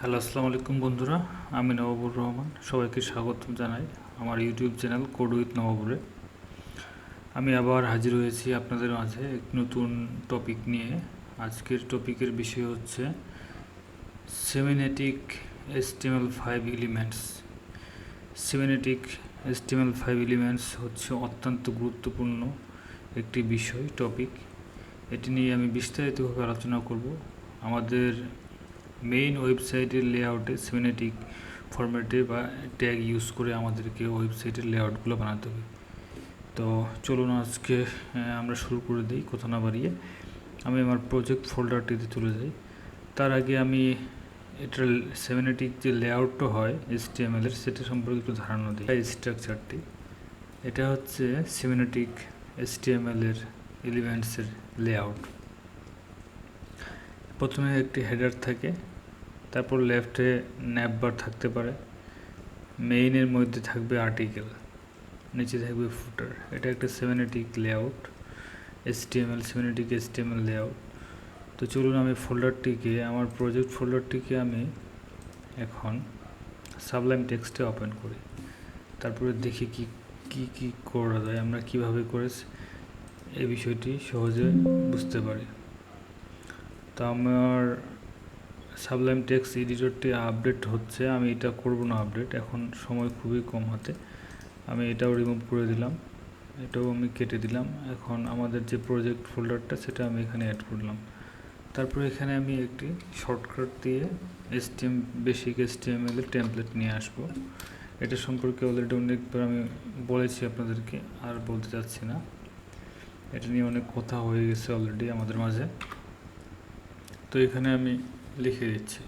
Hello, আসসালামু আলাইকুম বন্ধুরা। আমি নবাবুর রহমান, সবাইকে স্বাগত জানাই আমার ইউটিউব চ্যানেল কোড উইথ নবাবুরে। আমি আবার হাজির হয়েছি আপনাদের মাঝে এক নতুন টপিক নিয়ে। আজকের টপিকের বিষয় হচ্ছে semantic HTML five elements. Semantic HTML five elements হচ্ছে অত্যন্ত গুরুত্বপূর্ণ একটি বিষয়, টপিক। এটি নিয়ে আমি বিস্তারিতভাবে আলোচনা করব। আমাদের মেইন ওয়েবসাইটের লেআউটে সিমেনেটিক ফরম্যাটে বা ট্যাগ ইউজ করে আমাদেরকে ওয়েবসাইটের লেআউটগুলো বানাতে হবে। তো চলুন আজকে আমরা শুরু করে দিই কথা না বাড়িয়ে। আমি আমার প্রজেক্ট ফোল্ডারটিতে চলে যাই। তার আগে আমি এটার সেভেনেটিক যে লেআউটটা হয় এস টি এম এর, সেটা সম্পর্কে একটু ধারণা দিই। স্ট্রাকচারটি এটা হচ্ছে সেভেনেটিক এস টি এম এর এলিমেন্টসের লেআউট প্রথমে একটি হেডার থাকে, তারপর লেফটে ন্যাপবার থাকতে পারে। মেইনের মধ্যে থাকবে আর্টিকেল নিচে থাকবে ফুটার এটা একটা semantic layout S T M L semantic S T M L layout তো চলুন আমি ফোল্ডারটিকে আমার প্রজেক্ট ফোল্ডারটিকে আমি এখন সাবলাইম টেক্সটে ওপেন করি। তারপরে দেখি কি কি কি করা যায়, আমরা কীভাবে করে এই বিষয়টি সহজে বুঝতে পারি। তো আমার সাবলাইম টেক্সট এডিটরটি আপডেট হচ্ছে, আমি এটা করব না আপডেট এখন সময় খুবই কম হাতে। আমি এটাও রিমুভ করে দিলাম, এটাও আমি কেটে দিলাম। এখন আমাদের যে প্রজেক্ট ফোল্ডারটা সেটা আমি এখানে অ্যাড করলাম। তারপরে এখানে আমি একটি শর্টকাট দিয়ে STM basic S T STML এর টেমপ্লেট নিয়ে আসব। এটা সম্পর্কে অলরেডি অনেকবার আমি বলেছি আপনাদেরকে, আর বলতে চাচ্ছি না। এটা নিয়ে অনেক কথা হয়ে গেছে অলরেডি আমাদের মাঝে। তো এখানে আমি লিখে দিচ্ছি।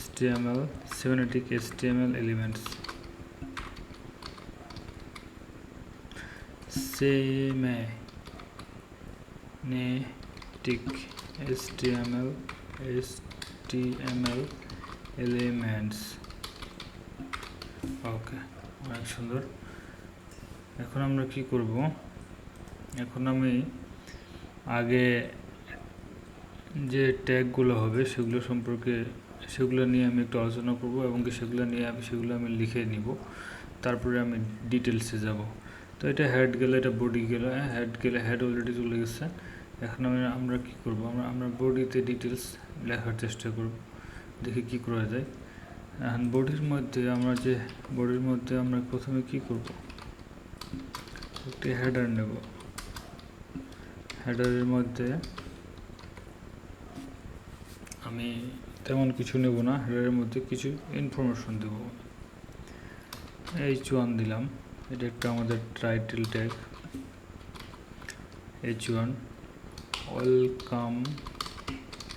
HTML semantic HTML elements semantic HTML HTML elements okay অনেক সুন্দর। এখন আমরা কি করব? এখন আমি আগে যে ট্যাগগুলো হবে সেগুলো সম্পর্কে, সেগুলো নিয়ে আমি একটু আলোচনা করব এবং কি সেগুলো নিয়ে আমি, সেগুলো আমি লিখে নিব। তারপরে আমি ডিটেলসে যাব। তো এটা হেড গেলে এটা বডি গেলে হেড গেলে হেড অলরেডি চলে গেছে। এখন আমি, আমরা কী করব? আমরা আমরা বডিতে ডিটেলস লেখার চেষ্টা করব। দেখি কি করা যায়। এখন বডির মধ্যে আমরা যে বডির মধ্যে আমরা প্রথমে কি করব? একটি হেডার নেব। হেডারের মধ্যে আমি তেমন কিছু নেব না হেডারের মধ্যে কিছু ইনফরমেশন দেব। এইচ ওয়ান দিলাম, এটা একটা আমাদের title tag H one welcome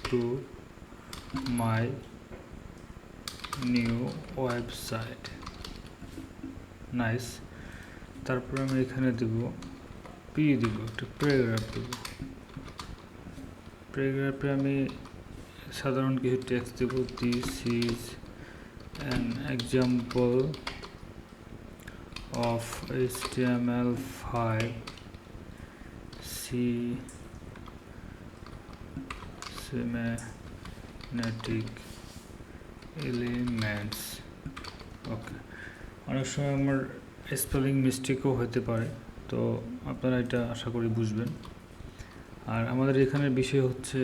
to my new website nice তারপরে আমি এখানে দেব পি দিব, একটা প্যারাগ্রাফ দেব। প্যারাগ্রাফে আমি সাধারণ কিছু text Dev this is an example of HTML five C semantic elements okay অনেক সময় আমার স্পেলিং মিস্টেকও হতে পারে, তো আপনারা এটা আশা করি বুঝবেন। আর আমাদের এখানের বিষয় হচ্ছে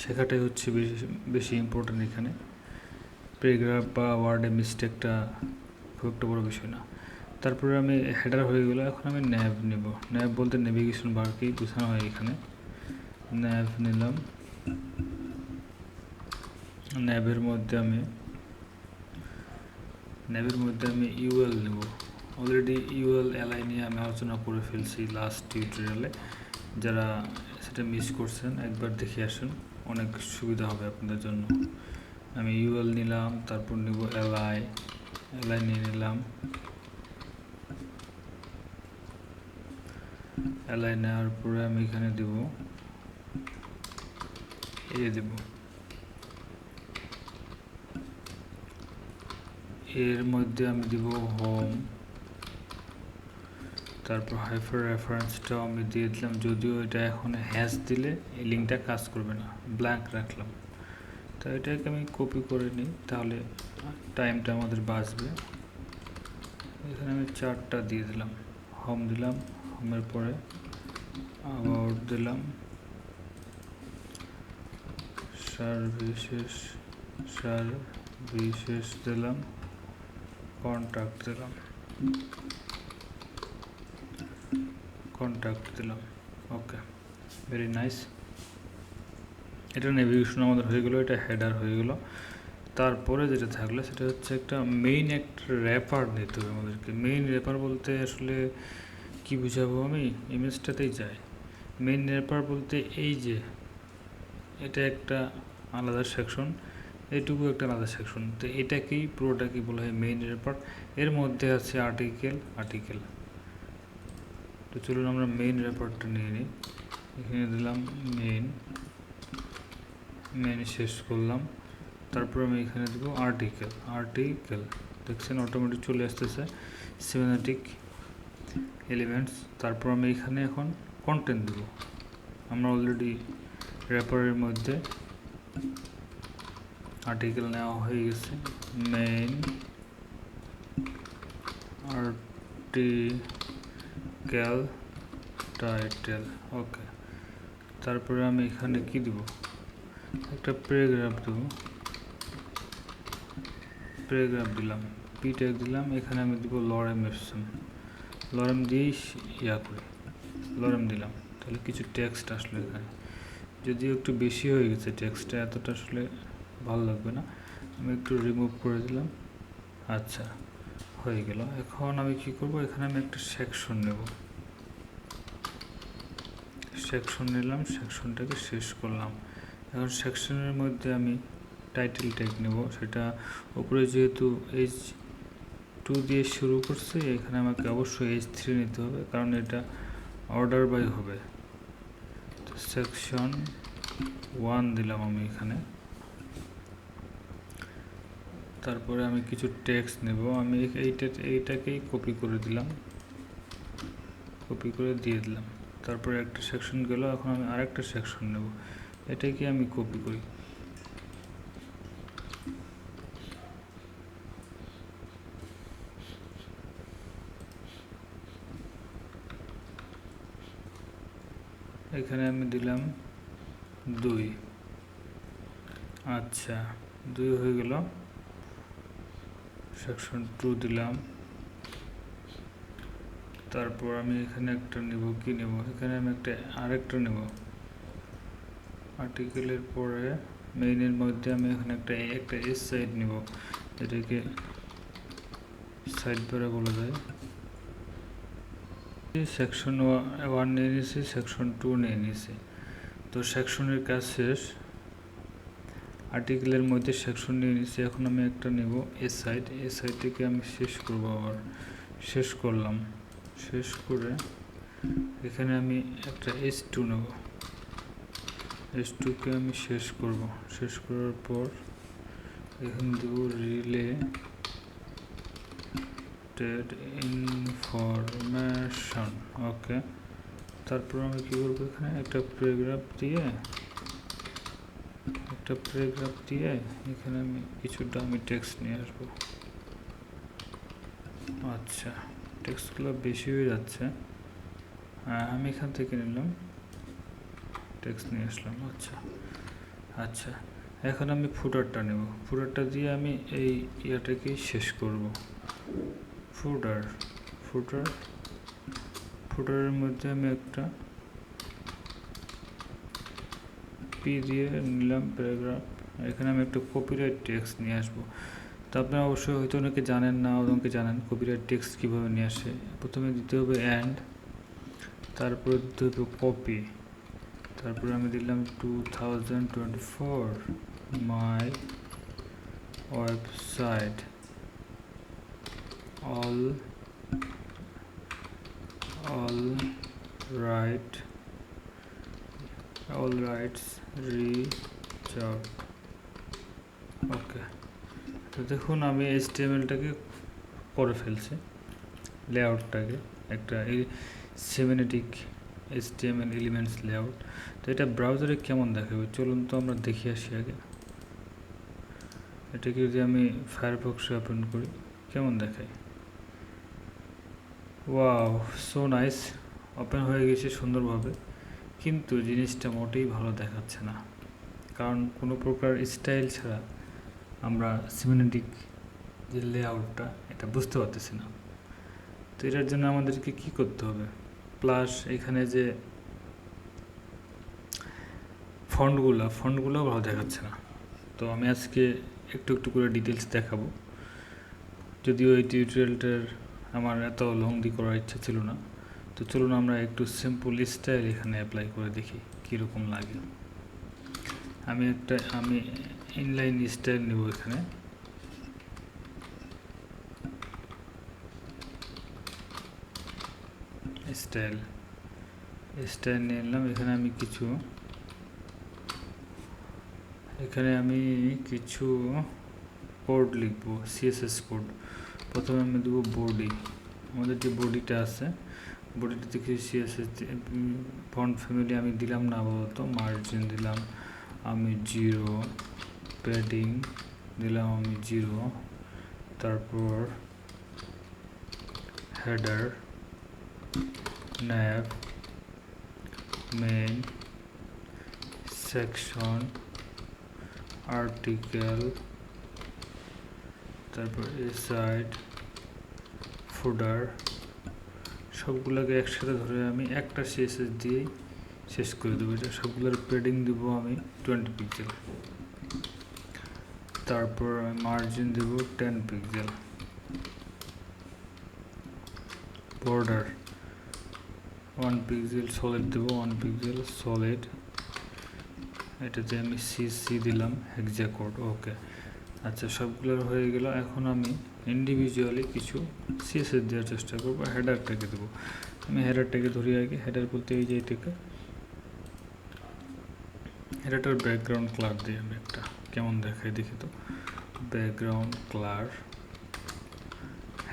শেখাটাই হচ্ছে বেশি বেশি ইম্পর্টেন্ট এখানে। প্যারাগ্রাফ বা ওয়ার্ডে মিস্টেকটা খুব একটা বড় বিষয় না। তারপরে আমি হেডার হয়ে গেলো, এখন আমি ন্যাভ নেব। ন্যাভ বলতে নেভিগেশন বারকেই বোঝানো হয় এখানে। ন্যাভ নিলাম। ন্যাভের মধ্যে আমি ন্যাভের মধ্যে আমি ইউএল নেব। অলরেডি ইউএল এলআই নিয়ে আমি আলোচনা করে ফেলছি লাস্ট টিউটোরিয়ালে যারা সেটা মিস করছেন, একবার দেখে আসুন। অনেক সুবিধা হবে আপনাদের জন্য। আমি ইউএল নিলাম, তারপর নেব এলআই এলআই নিয়ে নিলাম। এলআই নেওয়ার পরে আমি এখানে দেব, এ দেব। এর মধ্যে আমি দিব হোম তারপর হাইফার রেফারেন্সটাও আমি দিয়ে দিলাম। যদিও এটা এখন হ্যাশ দিলে এই লিঙ্কটা কাজ করবে না। ব্ল্যাঙ্ক রাখলাম। তো এটাকে আমি কপি করে নিই, তাহলে টাইমটা আমাদের বাঁচবে। এখানে আমি চারটা দিয়ে দিলাম। হোম দিলাম। হোমের পরে অ্যাবাউট দিলাম। সার্ভিসেস সার্ভিসেস দিলাম। কন্ট্যাক্ট দিলাম। কন্ট্যাক্ট দিলাম ওকে ভেরি নাইস এটা নেভিগেশন আমাদের হয়ে গেলো, এটা হেডার হয়ে গেলো। তারপরে যেটা থাকল, সেটা হচ্ছে একটা মেইন একটা র্যাপার নিতে হবে আমাদেরকে। মেইন র্যাপার বলতে আসলে কি বুঝাবো আমি? ইমেজটাতেই যাই মেইন র্যাপার বলতে এই যে, এটা একটা আলাদা সেকশন এটুকু একটা আলাদা সেকশন তো এটাকেই পুরোটাকেই বলা হয় মেইন র্যাপার এর মধ্যে আছে আর্টিকেল আর্টিকেল তো চলুন আমরা মেইন র্যাপারটা নিয়ে নিই। এখানে দিলাম মেইন মেইন শেষ করলাম। তারপর আমি এখানে দেবো আর্টিকেল আর্টিকেল দেখছেন অটোমেটিক চলে আসতেছে। সিমেটিক এলিমেন্টস তারপর আমি এখানে এখন কন্টেন্ট দেব। আমরা অলরেডি র্যাপারের মধ্যে আর্টিকেল নেওয়া হয়ে গেছে। মেইন আর্টিকেল টাইটেল ওকে তারপরে আমি এখানে কি দিব? একটা প্যারাগ্রাফ দেবো। প্যারাগ্রাফ দিলাম পি ট্যাগ দিলাম, এখানে আমি দিব লরেম এপসন লরেম দিয়েই ইয়া করি লরেম দিলাম। তাহলে কিছু টেক্সট আসলো এখানে। যদিও একটু বেশি হয়ে গেছে টেক্সটটা এতটা আসলে ভালো লাগবে না। আমি একটু রিমুভ করে দিলাম। আচ্ছা। হয়ে গেল। এখন আমি কি করব? এখানে আমি একটা সেকশন নেব। সেকশন নিলাম সেকশনটাকে শেষ করলাম। এখন সেকশনের মধ্যে আমি টাইটেল ট্যাগ নেব। সেটা উপরে যেহেতু এইচ টু দিয়ে শুরু করছে, এখানে আমাকে অবশ্যই এইচ থ্রি নিতে হবে, কারণ এটা অর্ডার বাই হবে। তো সেকশন ওয়ান দিলাম আমি এখানে। তারপরে আমি কিছু টেক্সট নেব। আমি এইটা, এইটাকেই কপি করে দিলাম। কপি করে দিয়ে দিলাম। তারপরে একটা সেকশন গেল, এখন আমি আরেকটা সেকশন নেব। এটাকে আমি কপি করি। এখানে আমি দিলাম দুই। আচ্ছা দুই হয়ে গেল। সেকশন টু দিলাম। তারপর আমি এখানে একটা নেব, কি নেব? এখানে আমি একটা, আরেকটা নেব। আর্টিকেলের পরে মেইনের মধ্যে আমি এখানে একটা একটা এস সাইড নেব এটাকে সাইড বারে বলা যায়। সেকশন ওয়ান নিয়ে নিয়েছি সেকশন টু নিয়ে নিয়েছি তো সেকশনের কাজ শেষ। আর্টিকেলের মধ্যে সেকশন নিয়ে নিচ্ছি এখন আমি একটা নেব এ সাইড এ থেকে আমি শেষ করব আবার। শেষ করলাম। শেষ করে এখানে আমি একটা এস টু নেব। এস টুকে আমি শেষ করব। শেষ করার পর এখানে দেবো রিলে টেড ইনফরমেশন ওকে তারপর আমি কী করব এখানে? একটা প্যারাগ্রাফ দিয়ে একটা প্যারাগ্রাফ দিয়ে এখানে আমি কিছু দামি টেক্সট নিয়ে আসব। আচ্ছা টেক্সটগুলো বেশি হয়ে যাচ্ছে। আমি এখান থেকে নিলাম। টেক্সট নিয়ে আসলাম আচ্ছা। আচ্ছা এখন আমি ফুটারটা নেব। ফুটারটা দিয়ে আমি এই ইয়াটাকে শেষ করব। ফুটার ফুটার ফুটারের মধ্যে আমি একটা পি দিয়ে নিলাম প্যারাগ্রাফ এখানে আমি একটা কপিরাইট টেক্সট নিয়ে আসব। তো আপনারা অবশ্যই হয়তো অনেকে জানেন না, অনেকে জানেন কপিরাইট টেক্সট কীভাবে নিয়ে আসে। প্রথমে দিতে হবে অ্যান্ড তারপরে দিতে হবে কপি তারপরে আমি দিলাম two thousand twenty four my website all all right all rights reserve okay তো দেখুন, আমি এইচ টিএমএলটাকে করে ফেলছি লেআউটটাকে একটা এই semantic H TML elements layout তো এটা ব্রাউজারে কেমন দেখাবে? চলুন তো আমরা দেখে আসি আগে। এটাকে যদি আমি ফায়ারফক্সে ওপেন করি, কেমন দেখায়? ওয়াও সো নাইস ওপেন হয়ে গেছে সুন্দরভাবে। কিন্তু জিনিসটা মোটেই ভালো দেখাচ্ছে না। কারণ কোনো প্রকার স্টাইল ছাড়া আমরা সিমেন্টিক যে লেআউটটা এটা বুঝতে পারতেছি না। তো এটার জন্য আমাদেরকে কি করতে হবে? প্লাস এখানে যে ফন্টগুলো ফন্টগুলোও ভালো দেখাচ্ছে না। তো আমি আজকে একটু একটু করে ডিটেলস দেখাবো। যদিও এই টিউটোরিয়ালটার আমার এত লংদি করার ইচ্ছা ছিল না। তো চলুন আমরা একটু সিম্পল স্টাইল এখানে অ্যাপ্লাই করে দেখি কীরকম লাগে। আমি একটা, আমি ইনলাইন স্টাইল নেব এখানে। স্টাইল স্টাইল নিয়ে নিলাম। এখানে আমি কিছু, এখানে আমি কিছু কোড লিখব সিএসএস কোড প্রথমে আমি দেবো বডি আমাদের যে বডিটা আছে বডিটাতে কিছু সিএসএস ফন্ট ফ্যামিলি আমি দিলাম না আপাতত মার্জিন দিলাম, আমি জিরো প্যাডিং দিলাম আমি জিরো তারপর header nav main section article, তারপর এ সাইড ফুডার সবগুলোকে একসাথে ধরে আমি একটা সিএসএস দিয়েই শেষ করে দেবো। এটা সবগুলোর পেডিং দেব আমি টোয়েন্টি পিক্সেল তারপর আমি মার্জিন দেব ten pixel border one pixel solid দেবো ওয়ান পিক্সেল সলিড এটাতে আমি সি সি দিলাম হেক্সা কোড ওকে আচ্ছা সবগুলোর হয়ে গেল। এখন আমি ইন্ডিভিজুয়ালি কিছু সিএসএস দেওয়ার চেষ্টা করব হেডারটাকে দেবো। আমি হেডারটাকে ধরি আগে হেডার বলতে এই যে এটাকে। হেডারটার ব্যাকগ্রাউন্ড ক্লার দিই আমি একটা, কেমন দেখায় দেখি তো। ব্যাকগ্রাউন্ড ক্লার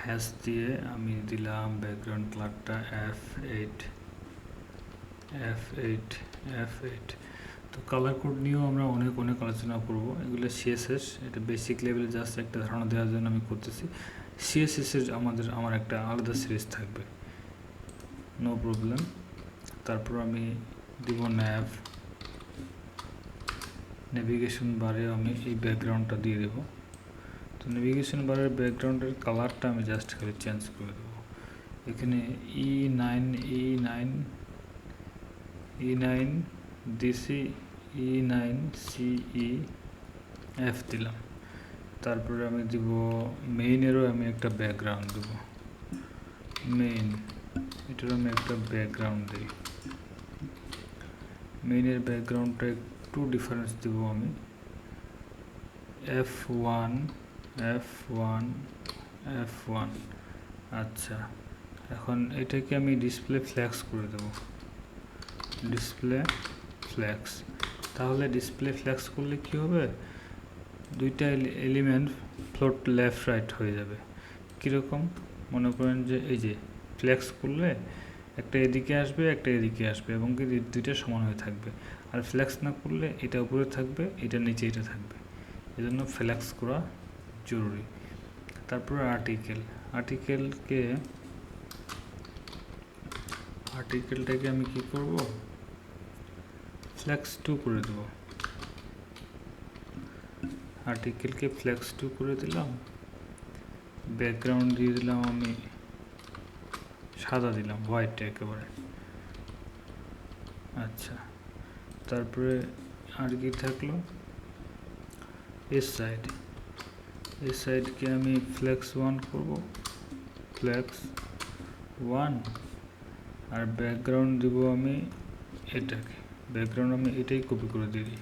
হ্যাশ দিয়ে আমি দিলাম background ক্লারটা F eight F eight F eight তো কালার কোড নিয়েও আমরা অনেক অনেক আলোচনা করব। এগুলো সিএসএস এটা বেসিক লেভেলে জাস্ট একটা ধারণা দেওয়ার জন্য আমি করতেছি। সিএসএসের আমাদের, আমার একটা আলাদা সিরিজ থাকবে। নো প্রবলেম তারপর আমি দিব ন্যাভ নেভিগেশন বারে আমি এই ব্যাকগ্রাউন্ডটা দিয়ে দেবো। তো নেভিগেশন বারের ব্যাকগ্রাউন্ডের কালারটা আমি জাস্ট খালি চেঞ্জ করে দেবো। এখানে E nine E nine E nine DC E nine CE F দিলাম। তারপরে আমি দিব মেইনেরও আমি একটা ব্যাকগ্রাউন্ড দেব। মেইন এটার আমি একটা ব্যাকগ্রাউন্ড দিই। মেইনের ব্যাকগ্রাউন্ডটা একটু ডিফারেন্স দেব আমি। F one F one F one আচ্ছা এখন এটাকে আমি ডিসপ্লে ফ্ল্যাক্স করে দেব। ডিসপ্লে ফ্ল্যাক্স তাহলে ডিসপ্লে ফ্ল্যাক্স করলে কি হবে? দুইটা এলিমেন্ট ফ্লোট লেফট রাইট হয়ে যাবে। কীরকম? মনে করেন যে এই যে ফ্ল্যাক্স করলে একটা এদিকে আসবে, একটা এদিকে আসবে এবং কি দুইটা সমান হয়ে থাকবে। আর ফ্ল্যাক্স না করলে এটা উপরে থাকবে, এটা নিচে এটা থাকবে। এজন্য ফ্ল্যাক্স করা জরুরি। তারপরে আর্টিকেল আর্টিকেলকে আর্টিকেলটাকে আমি কি করব? ফ্ল্যাক্স টু করে দেব। আর্টিকেলকে ফ্ল্যাক্স টু করে দিলাম। ব্যাকগ্রাউন্ড দিয়ে দিলাম আমি। সাদা দিলাম হোয়াইট একেবারে। আচ্ছা তারপরে আর কি থাকল? এস সাইড এই সাইডকে আমি ফ্লেক্স ওয়ান করব। ফ্লেক্স ওয়ান আর ব্যাকগ্রাউন্ড দিব আমি এটাকে। ব্যাকগ্রাউন্ড আমি এটাই কপি করে দিই।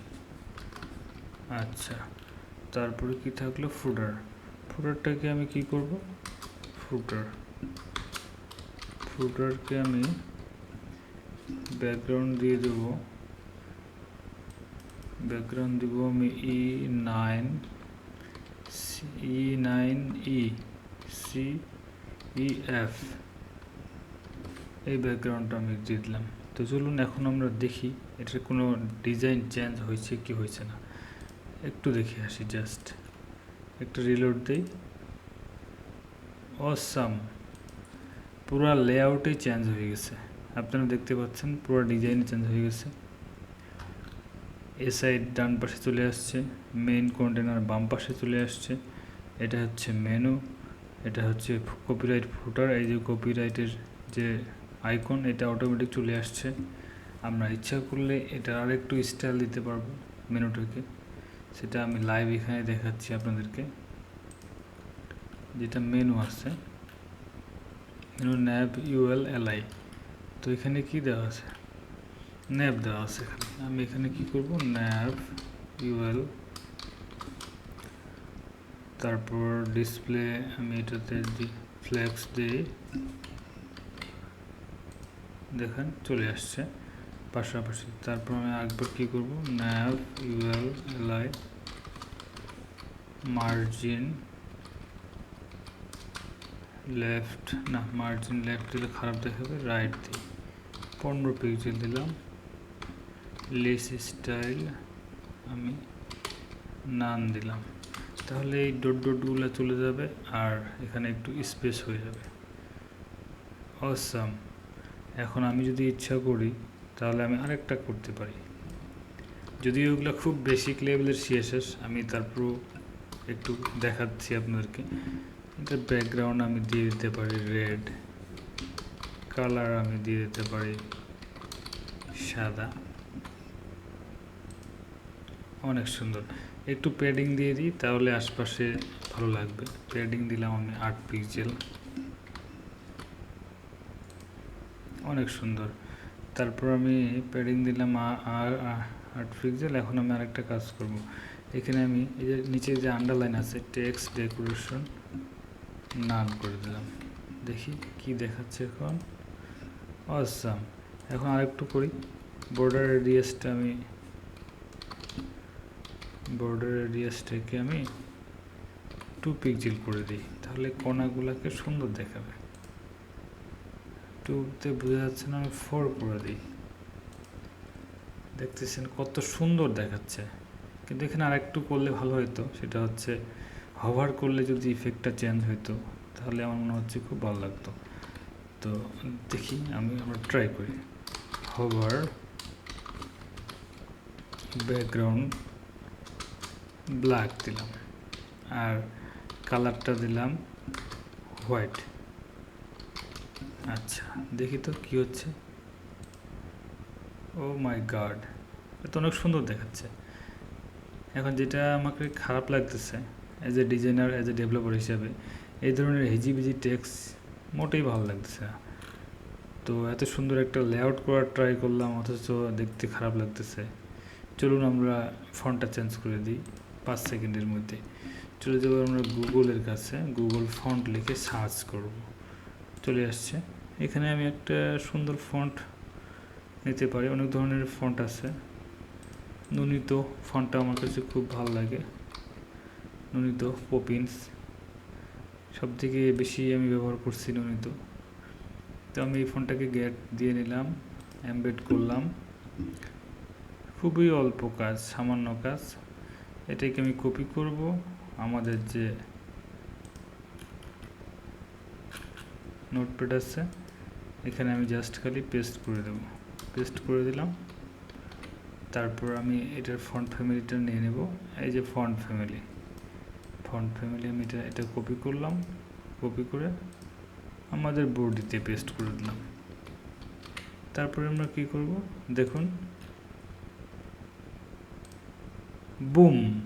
আচ্ছা তারপরে কি থাকল? ফুটার ফুটারটাকে আমি কি করব? ফুটার ফুটারকে আমি ব্যাকগ্রাউন্ড দিয়ে দেব। ব্যাকগ্রাউন্ড দিব আমি E nine E nine E C E F এই ব্যাকগ্রাউন্ডটা আমি দিয়ে দিলাম। তো চলুন এখন আমরা দেখি এটার কোনো ডিজাইন চেঞ্জ হয়েছে কি হয়েছে না। একটু দেখে আসি জাস্ট। একটা রিলোড দিই। অসাম পুরা লেআউটই চেঞ্জ হয়ে গেছে। আপনারা দেখতে পাচ্ছেন পুরো ডিজাইনই চেঞ্জ হয়ে গেছে। এ সাইড ডান পাশে চলে আসছে মেইন কন্টেনার বাম পাশে চলে আসছে। এটা হচ্ছে মেনু এটা হচ্ছে কপিরাইট ফুটার এই যে কপিরাইটের যে আইকন এটা অটোমেটিক চলে আসছে। আমরা ইচ্ছা করলে এটা আর একটু স্টাইল দিতে পারব মেনুটাকে। সেটা আমি লাইভ এখানে দেখাচ্ছি আপনাদেরকে। যেটা মেনু আছে। মেনু ন্যাব ইউএল এলআই তো এখানে কি দেওয়া আছে? ন্যাব দেওয়া আছে এখানে। আমি এখানে কি করব? ন্যাব ইউএল তারপর ডিসপ্লে আমি এটাতে ফ্লেক্স দিই। দেখেন, চলে আসছে। পাশাপাশি তারপর আমি একবার কী করব? Nav UL LI, margin, left, না, মার্জিন লেফট দিলে খারাপ দেখাবে, রাইট দিই। পনেরো পিক্সেল দিলাম। লেস স্টাইল আমি নান দিলাম। তাহলে এই ডট ডটগুলো চলে যাবে আর এখানে একটু স্পেস হয়ে যাবে। অসাম। এখন আমি যদি ইচ্ছা করি, তাহলে আমি আরেকটা করতে পারি। যদি ওগুলো খুব বেসিক লেভেলের সিএসএস আমি তারপর একটু দেখাচ্ছি আপনাদেরকে। এটা ব্যাকগ্রাউন্ড আমি দিয়ে দিতে পারি রেড কালার আমি দিয়ে দিতে পারি, সাদা। অনেক সুন্দর। একটু প্যাডিং দিয়ে দিই, তাহলে আশপাশে ভালো লাগবে। প্যাডিং দিলাম আমি আট পিক্সেল অনেক সুন্দর। তারপর আমি প্যাডিং দিলাম আর আট পিক্সেল এখন আমি আরেকটা কাজ করব। এখানে আমি এই যে নিচে যে আন্ডারলাইন আছে টেক্সট ডেকোরেশন নান করে দিলাম। দেখি কি দেখাচ্ছে এখন। অসাম এখন আরেকটু করি। বর্ডার রেডিয়াসটা আমি বর্ডার রেডিয়াসটাকে আমি টু পিক্সেল করে দিই। তাহলে কোনাগুলোকে সুন্দর দেখাবে। টুতে বোঝা যাচ্ছে না, আমি ফোর করে দিই। দেখতেছেন কত সুন্দর দেখাচ্ছে। কিন্তু এখানে আর একটু করলে ভালো হতো সেটা হচ্ছে হভার করলে যদি ইফেক্টটা চেঞ্জ হইতো, তাহলে আমার মনে হচ্ছে খুব ভালো লাগতো। তো দেখি, আমি আমরা ট্রাই করি। হভার ব্যাকগ্রাউন্ড ব্ল্যাক দিলাম। আর কালারটা দিলাম হোয়াইট আচ্ছা দেখি তো কি হচ্ছে। ও মাই গাড এটা অনেক সুন্দর দেখাচ্ছে। এখন যেটা আমাকে খারাপ লাগতেছে as a designer as a developer হিসাবে, এই ধরনের হেজিবিজি টেক্স মোটেই ভালো লাগতেছে না। তো এত সুন্দর একটা লেআউট করার ট্রাই করলাম, অথচ দেখতে খারাপ লাগতেছে। চলুন আমরা ফন্টটা চেঞ্জ করে দিই, পাঁচ সেকেন্ডের মধ্যে। চলে যাব আমরা গুগলের কাছে গুগল ফন্ট লিখে সার্চ করব। চলে আসছে। এখানে আমি একটা সুন্দর ফন্ট নিতে পারি। অনেক ধরনের ফন্ট আছে। নুনিত ফন্টটা আমার কাছে খুব ভালো লাগে। নুনিত পপিন্স সব থেকে বেশি আমি ব্যবহার করছি নুনিত। তো আমি এই ফোনটাকে গেট দিয়ে নিলাম অ্যাম্বেড করলাম। খুবই অল্প কাজ, সামান্য কাজ। এটাকে আমি কপি করব। আমাদের যে নোটপ্যাড আছে। এখানে আমি জাস্ট খালি পেস্ট করে দেব। পেস্ট করে দিলাম। তারপর আমি এটার ফন্ট ফ্যামিলিটা নিয়ে নেব। এই যে ফন্ট ফ্যামিলি ফন্ট ফ্যামিলি আমি এটা এটা কপি করলাম। কপি করে আমাদের বোর্ডিতে পেস্ট করে দিলাম। তারপরে আমরা কি করব? দেখুন। বুম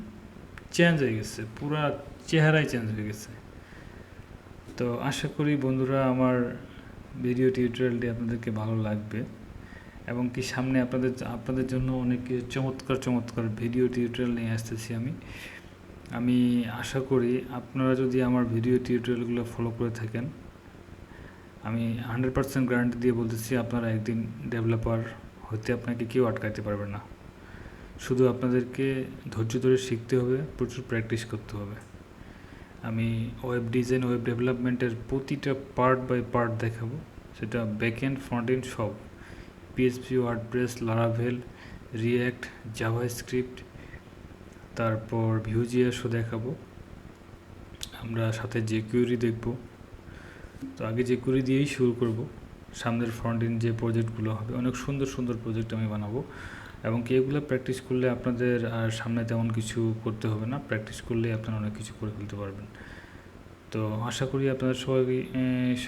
চেঞ্জ হয়ে গেছে। পুরা চেহারাই চেঞ্জ হয়ে গেছে। তো আশা করি বন্ধুরা আমার ভিডিও টিউটোরিয়ালটি আপনাদেরকে ভালো লাগবে এবং কি সামনে আপনাদের আপনাদের জন্য অনেক চমৎকার চমৎকার ভিডিও টিউটোরিয়াল নিয়ে আসতেছি আমি। আমি আশা করি আপনারা যদি আমার ভিডিও টিউটোরিয়ালগুলো ফলো করে থাকেন, আমি হান্ড্রেড পার্সেন্ট গ্যারান্টি দিয়ে বলতেছি আপনারা একদিন ডেভেলপার হতে আপনাকে কেউ আটকাতে পারবে না। শুধু আপনাদেরকে ধৈর্য ধরে শিখতে হবে, প্রচুর প্র্যাকটিস করতে হবে। আমি ওয়েব ডিজাইন ওয়েব ডেভেলপমেন্টের প্রতিটা পার্ট বাই পার্ট দেখাবো। সেটা ব্যাক এন্ড ফ্রন্ট এন্ড সব PSP WordPress Laravel React JavaScript তারপর ভিউজিএসও দেখাবো। আমরা সাথে যে কিউরি দেখব। তো আগে যে কিউরি দিয়েই শুরু করব। সামনের ফ্রন্ট এন্ড যে প্রজেক্টগুলো হবে, অনেক সুন্দর সুন্দর প্রজেক্ট আমি বানাবো। এবং কি এগুলো প্র্যাকটিস করলে আপনাদের আর সামনে তেমন কিছু করতে হবে না? প্র্যাকটিস করলে আপনারা অনেক কিছু করে ফেলতে পারবেন। তো আশা করি আপনাদের সবাই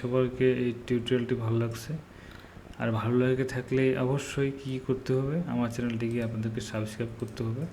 সবাইকে এই টিউটোরিয়ালটি ভালো লাগছে। আর ভালো লাগে থাকলে অবশ্যই কী করতে হবে? আমার চ্যানেলটিকে আপনাদেরকে সাবস্ক্রাইব করতে হবে।